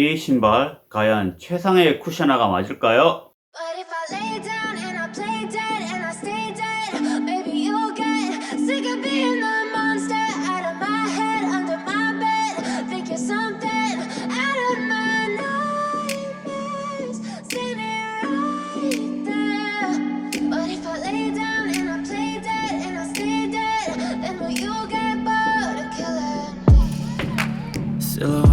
이 신발 과연 최상의 쿠셔너가 맞을까요?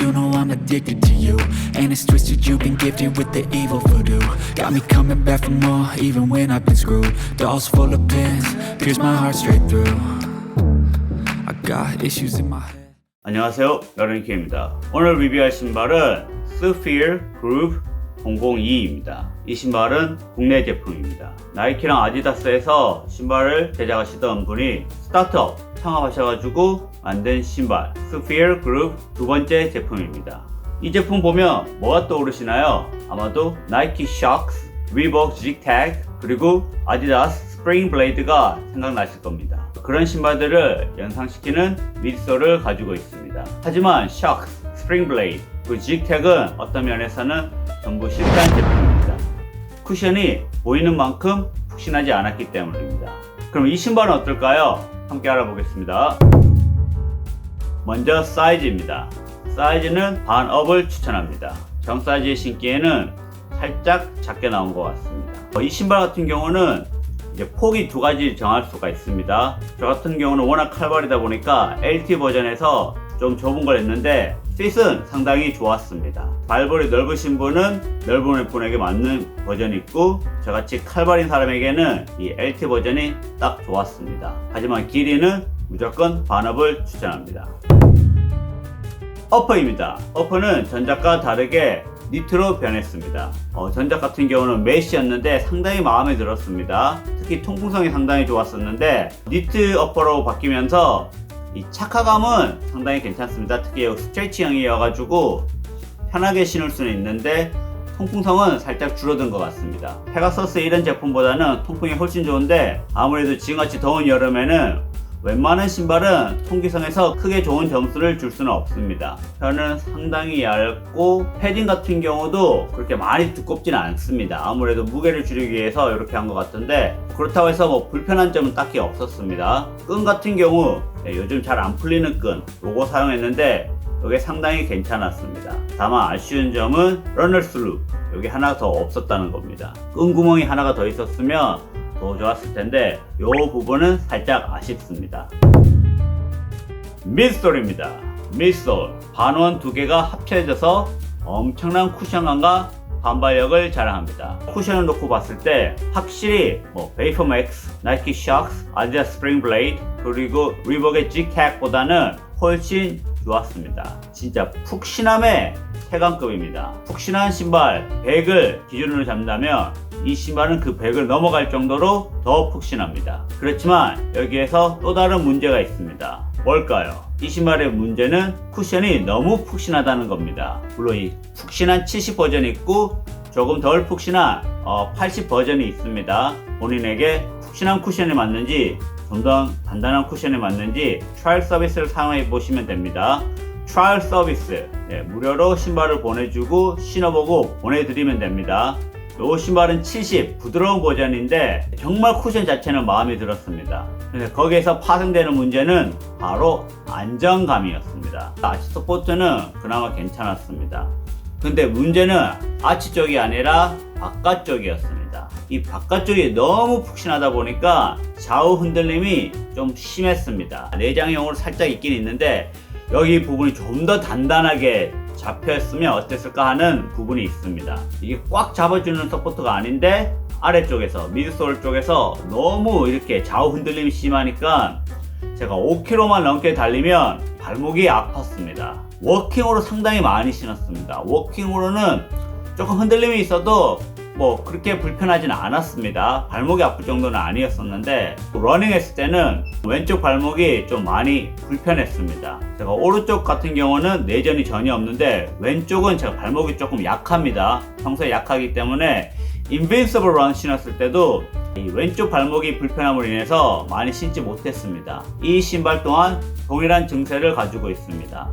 You know I'm addicted to you. And it's twisted, you've been gifted with the evil voodoo. Got me coming back for more, even when I've been screwed. Dolls full of pins, pierce my heart straight through. I got issues in my head. 안녕하세요 여름키입니다 오늘 리뷰할 신발은 스피어 그룹 002입니다 이 신발은 국내 제품입니다 나이키랑 아디다스에서 신발을 제작하시던 분이 스타트업 창업하셔가지고 만든 신발 그룹 두 번째 제품입니다 이 제품 보면 뭐가 떠오르시나요? 아마도 나이키 샥스, 리복 직택 그리고 아디다스 스프링 블레이드가 생각나실 겁니다. 그런 신발들을 연상시키는 미드솔을 가지고 있습니다. 하지만 샥스, 스프링 블레이드, 그 직택은 어떤 면에서는 전부 실패한 제품입니다. 쿠션이 보이는 만큼 푹신하지 않았기 때문입니다. 그럼 이 신발은 어떨까요? 함께 알아보겠습니다. 먼저 사이즈입니다. 사이즈는 반업을 추천합니다. 정 사이즈에 신기에는 살짝 작게 나온 것 같습니다. 어, 이 신발 같은 경우는 이제 폭이 두 가지 정할 수가 있습니다. 저 같은 경우는 워낙 칼발이다 보니까 LT 버전에서 좀 좁은 걸 했는데 핏은 상당히 좋았습니다. 발볼이 넓으신 분은 넓은 분에게 맞는 버전이 있고 저같이 칼발인 사람에게는 이 LT 버전이 딱 좋았습니다. 하지만 길이는 무조건 반업을 추천합니다. 어퍼입니다. 어퍼는 전작과 다르게 니트로 변했습니다. 어, 전작 같은 경우는 메쉬였는데 상당히 마음에 들었습니다. 특히 통풍성이 상당히 좋았었는데 니트 어퍼로 바뀌면서 이 착화감은 상당히 괜찮습니다. 특히 스트레치형이어가지고 편하게 신을 수는 있는데 통풍성은 살짝 줄어든 것 같습니다. 페가서스 이런 제품보다는 통풍이 훨씬 좋은데 아무래도 지금같이 더운 여름에는 웬만한 신발은 통기성에서 크게 좋은 점수를 줄 수는 없습니다. 혀는 상당히 얇고 패딩 같은 경우도 그렇게 많이 두껍지는 않습니다. 아무래도 무게를 줄이기 위해서 이렇게 한 것 같은데 그렇다고 해서 뭐 불편한 점은 딱히 없었습니다. 끈 같은 경우 네, 요즘 잘 안 풀리는 끈 요거 사용했는데 이게 상당히 괜찮았습니다. 다만 아쉬운 점은 러너스 룩 여기 하나 더 없었다는 겁니다. 끈 구멍이 하나가 더 있었으면 더 좋았을 텐데 이 부분은 살짝 아쉽습니다. mid솔입니다. mid솔 반원 두 개가 합쳐져서 엄청난 쿠션감과 반발력을 자랑합니다. 쿠션을 놓고 봤을 때 확실히 뭐 베이퍼맥스, 나이키 샥스, 아디다스 스프링 블레이드 그리고 리복의 G택보다는 훨씬 좋았습니다. 진짜 푹신함의 태강급입니다. 푹신한 신발 100을 기준으로 잡는다면 이 신발은 그 100을 넘어갈 정도로 더 푹신합니다. 그렇지만 여기에서 또 다른 문제가 있습니다. 뭘까요? 이 신발의 문제는 쿠션이 너무 푹신하다는 겁니다. 물론 이 푹신한 70 버전이 있고 조금 덜 푹신한 80 버전이 있습니다. 본인에게 푹신한 쿠션이 맞는지 좀 더 단단한 쿠션이 맞는지 트라이얼 서비스를 사용해 보시면 됩니다. 트라이얼 서비스 네, 무료로 신발을 보내주고 신어보고 보내드리면 됩니다. 이 신발은 70 부드러운 버전인데 정말 쿠션 자체는 마음에 들었습니다. 근데 거기에서 파생되는 문제는 바로 안정감이었습니다. 아치스포트는 그나마 괜찮았습니다. 근데 문제는 아치 쪽이 아니라 바깥쪽이었습니다. 이 바깥쪽이 너무 푹신하다 보니까 좌우 흔들림이 좀 심했습니다. 내장형으로 살짝 있긴 있는데 여기 부분이 좀 더 단단하게 잡혔으면 어땠을까 하는 부분이 있습니다. 이게 꽉 잡아주는 서포트가 아닌데 아래쪽에서 미드솔 쪽에서 너무 이렇게 좌우 흔들림이 심하니까 제가 5km만 넘게 달리면 발목이 아팠습니다. 워킹으로 상당히 많이 신었습니다. 워킹으로는 조금 흔들림이 있어도 뭐 그렇게 불편하진 않았습니다. 발목이 아플 정도는 아니었었는데 러닝 했을 때는 왼쪽 발목이 좀 많이 불편했습니다. 제가 오른쪽 같은 경우는 내전이 전혀 없는데 왼쪽은 제가 발목이 조금 약합니다. 평소에 약하기 때문에 인빈서블 런 신었을 때도 이 왼쪽 발목이 불편함으로 인해서 많이 신지 못했습니다. 이 신발 또한 동일한 증세를 가지고 있습니다.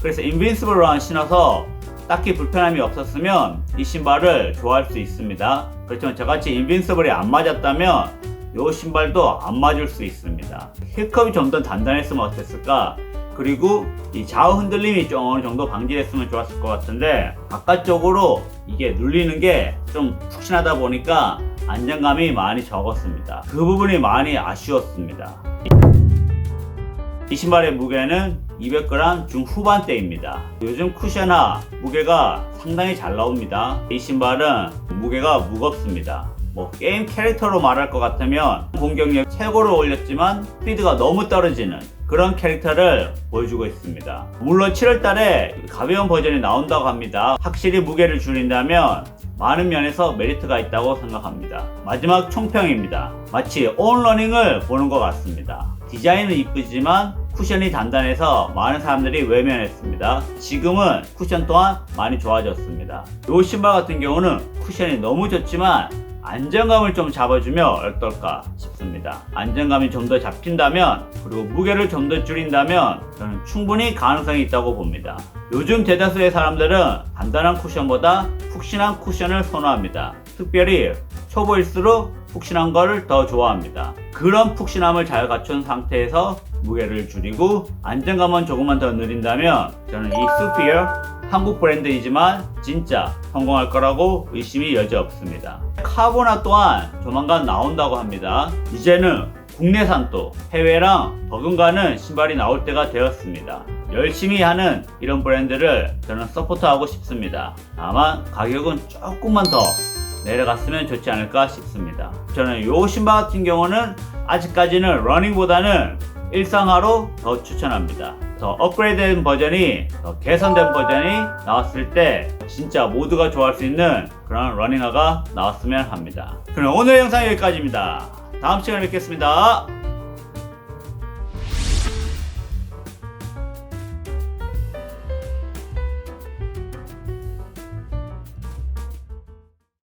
그래서 인빈서블 런 신어서 딱히 불편함이 없었으면 이 신발을 좋아할 수 있습니다. 그렇지만 저같이 인빈서블이 안 맞았다면 이 신발도 안 맞을 수 있습니다. 힐컵이 좀 더 단단했으면 어땠을까? 그리고 이 좌우 흔들림이 좀 어느 정도 방지됐으면 좋았을 것 같은데 바깥쪽으로 이게 눌리는 게 좀 푹신하다 보니까 안정감이 많이 적었습니다. 그 부분이 많이 아쉬웠습니다. 이 신발의 무게는 200g 중후반대입니다. 요즘 쿠셔나 무게가 상당히 잘 나옵니다. 이 신발은 무게가 무겁습니다. 뭐 게임 캐릭터로 말할 것 같으면 공격력 최고로 올렸지만 스피드가 너무 떨어지는 그런 캐릭터를 보여주고 있습니다. 물론 7월달에 가벼운 버전이 나온다고 합니다. 확실히 무게를 줄인다면 많은 면에서 메리트가 있다고 생각합니다. 마지막 총평입니다. 마치 온러닝을 보는 것 같습니다. 디자인은 이쁘지만 쿠션이 단단해서 많은 사람들이 외면했습니다. 지금은 쿠션 또한 많이 좋아졌습니다. 이 신발 같은 경우는 쿠션이 너무 좋지만 안정감을 좀 잡아주면 어떨까 싶습니다. 안정감이 좀 더 잡힌다면 그리고 무게를 좀 더 줄인다면 저는 충분히 가능성이 있다고 봅니다. 요즘 대다수의 사람들은 단단한 쿠션보다 푹신한 쿠션을 선호합니다. 특별히 초보일수록 푹신한 거를 더 좋아합니다. 그런 푹신함을 잘 갖춘 상태에서 무게를 줄이고 안정감은 조금만 더 느린다면 저는 이 스피어 한국 브랜드이지만 진짜 성공할 거라고 의심이 여지 없습니다. 카보나 또한 조만간 나온다고 합니다. 이제는 국내산도 해외랑 버금가는 신발이 나올 때가 되었습니다. 열심히 하는 이런 브랜드를 저는 서포트하고 싶습니다. 다만 가격은 조금만 더 내려갔으면 좋지 않을까 싶습니다. 저는 이 신발 같은 경우는 아직까지는 러닝보다는 일상화로 더 추천합니다. 더 업그레이드된 버전이 더 개선된 버전이 나왔을 때 진짜 모두가 좋아할 수 있는 그런 러닝화가 나왔으면 합니다. 그럼 오늘 영상 여기까지입니다. 다음 시간에 뵙겠습니다.